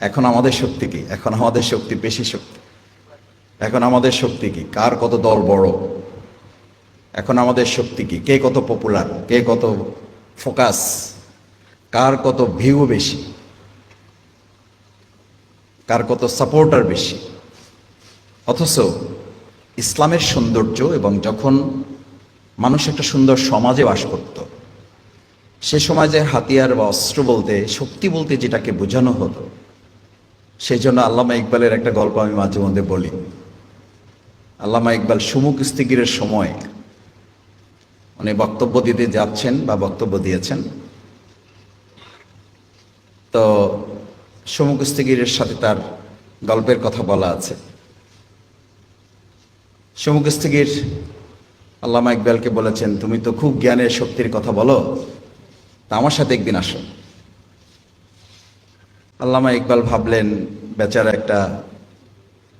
এখন আমাদের শক্তি কি? এখন আমাদের শক্তি বেশি শক্তি। এখন আমাদের শক্তি কি? কার কত দল বড়? এখন আমাদের শক্তি কি? কে কত পপুলার কে কত ফোকাস কার কত ভিউ বেশি? কার কত সাপোর্টার বেশি? অথচ ইসলামের সৌন্দর্য এবং যখন মানুষ একটা সুন্দর সমাজে বাস করত, সে সমাজে হাতিয়ার বা অস্ত্র বলতে, শক্তি বলতে যেটাকে বোঝানো হতো সেই জন্য আল্লামা ইকবালের একটা গল্প আমি মাঝে মধ্যে বলি। আল্লামা ইকবাল সুমুখ ইস্তিগিরের সময় উনি বক্তব্য দিতে যাচ্ছেন বা বক্তব্য দিয়েছেন। তো সুমুখ ইস্তিগিরের সাথে তার গল্পের কথা বলা আছে। সুমুখ ইস্তিগির আল্লামা ইকবালকে বলেছেন, তুমি তো খুব জ্ঞানের শক্তির কথা বলো, তা আমার সাথে একদিন আসো। আল্লামা ইকবাল ভাবলেন, বেচারা একটা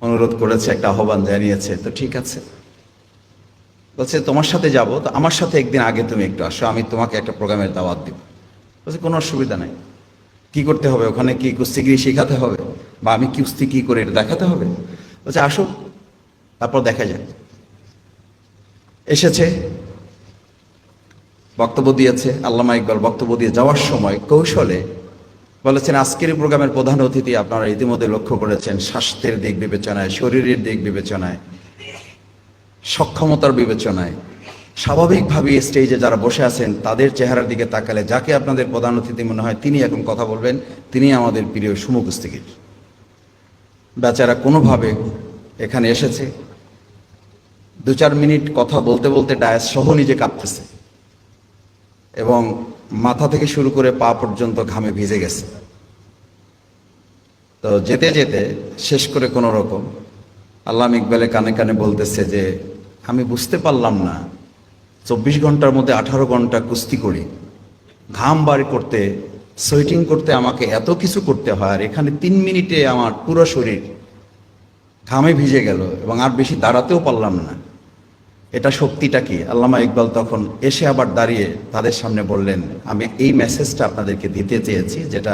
অনুরোধ করেছে, একটা আহ্বান জানিয়েছে, তো ঠিক আছে। বলছে, তোমার সাথে যাব, তো আমার সাথে একদিন আগে তুমি একটু আসো, আমি তোমাকে একটা প্রোগ্রামের দাওয়াত দিব। বলছে, কোনো অসুবিধা নাই। কি করতে হবে? ওখানে কি কুস্তিগিরি শেখাতে হবে? বা আমি কুস্তি কি করে এটা দেখাতে হবে? বলছে, আসো, তারপর দেখা যায় এসেছে, বক্তব্য দিয়েছে, আল্লামা ইকবাল বক্তব্য দিয়ে যাওয়ার সময় কৌশলে বলেছেন, আজকের প্রোগ্রামের প্রধান অতিথি আপনারা ইতিমধ্যে লক্ষ্য করেছেন, স্বাস্থ্যের দিক বিবেচনায়, শরীরের দিক বিবেচনায়, সক্ষমতার বিবেচনায়। স্বাভাবিকভাবে স্টেজে যারা বসে আছেন, তাদের চেহারার দিকে তাকালে যাকে আপনাদের প্রধান অতিথি মনে হয় তিনি এখন কথা বলবেন, তিনি আমাদের প্রিয় সুমুখস্তিকির বেচারা কোনোভাবে এখানে এসেছে, দু চার মিনিট কথা বলতে বলতে ডায়াস সহ নিজে কাঁপতেছে। এবং মাথা থেকে শুরু করে পা পর্যন্ত ঘামে ভিজে গেছে। তো যেতে যেতে শেষ করে কোনো রকম আল্লাহ ইকবালে কানে কানে বলতেছে যে, আমি বুঝতে পারলাম না, চব্বিশ ঘণ্টার মধ্যে আঠারো ঘণ্টা কুস্তি করি, ঘাম বার করতে, সোয়েটিং করতে আমাকে এত কিছু করতে হয় আর এখানে তিন মিনিটে আমার পুরো শরীর ঘামে ভিজে গেল এবং আর বেশি দাঁড়াতেও পারলাম না। এটা শক্তিটা কি? আল্লামা ইকবাল তখন এসে আবার দাঁড়িয়ে তাদের সামনে বললেন, আমি এই মেসেজটা আপনাদেরকে দিতে চেয়েছি, যেটা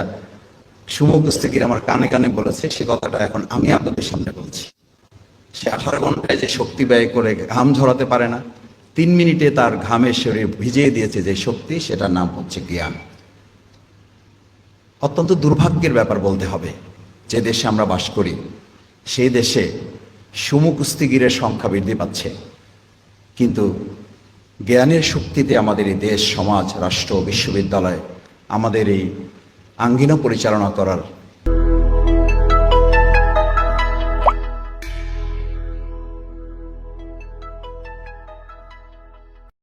সুমুখস্তিকির আমার কানে কানে বলেছে, সে কথাটা এখন আমি আপনাদের সামনে বলছি। সে আঠারো ঘন্টায় যে শক্তি ব্যয় করে ঘাম ঝরাতে পারে না, তিন মিনিটে তার ঘামের শরীর ভিজিয়ে দিয়েছে যে শক্তি, সেটার নাম হচ্ছে জ্ঞান। অত্যন্ত দুর্ভাগ্যের ব্যাপার বলতে হবে, যে দেশে আমরা বাস করি, সেই দেশে সুমুকুস্তিগিরের সংখ্যা বৃদ্ধি পাচ্ছে। কিন্তু জ্ঞানের শক্তিতে আমাদের এই দেশ সমাজ রাষ্ট্র বিশ্ববিদ্যালয় আমাদের এই আঙ্গিনা পরিচালনা করার